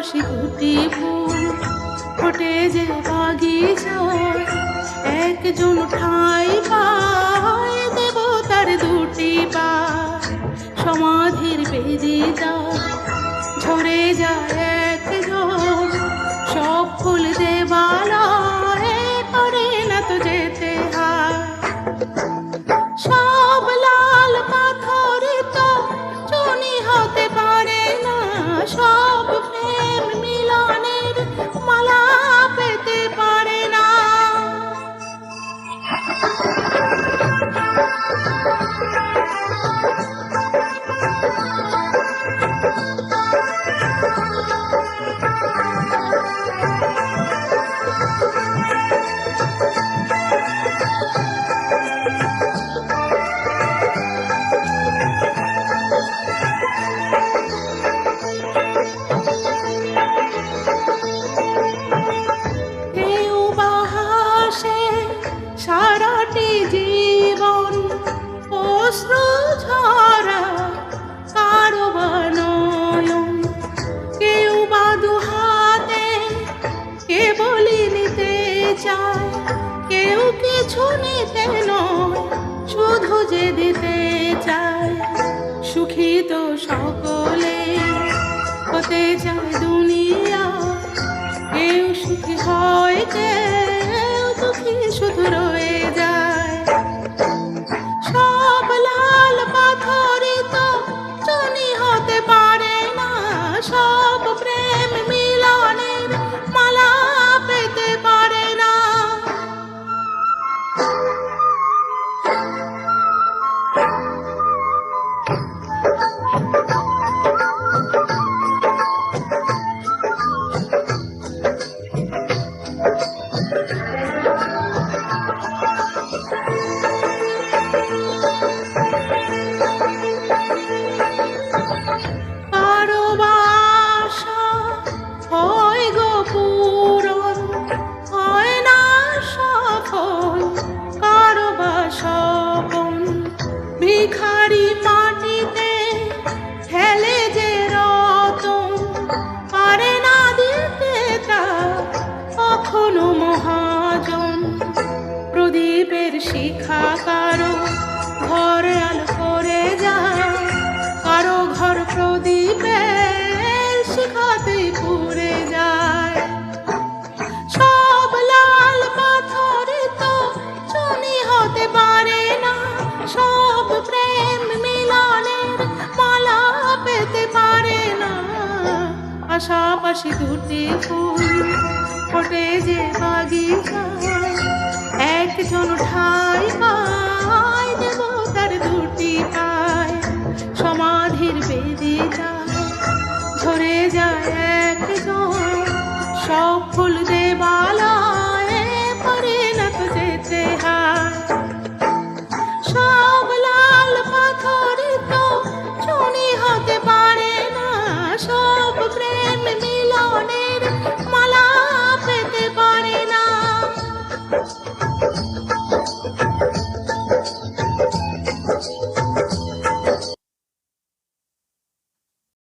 পাশাপাশি দুটি ফুল ফোটে যে একজন ঠাই পায় দেবতার দুটি পা। সমাধির বেজে যায় ঝরে যায় কেউ কিছু নিতে নয়, শুধু যে দিতে চায়, সুখী তো সকলে। হতে চায় দুনিয়া, কেউ সুখী হয়, কেউ দুঃখী শুধু রয়ে পূরণ হয় না সফল কারও বা স্বপন। ভিখারি মাটিতে খেলে যে রতন, পারে না দিতে তা কখনো মহাজন। প্রদীপের শিখা কারও ঘর আলো করে যায় পাশাপাশি দুটি ফুল ফোটে যে বাগিচায় একজন ঠাই পায় দেবতার দুটি পায় সমাধির বেদিতা ঝরে যায় একজন। সব ফুল দেবালা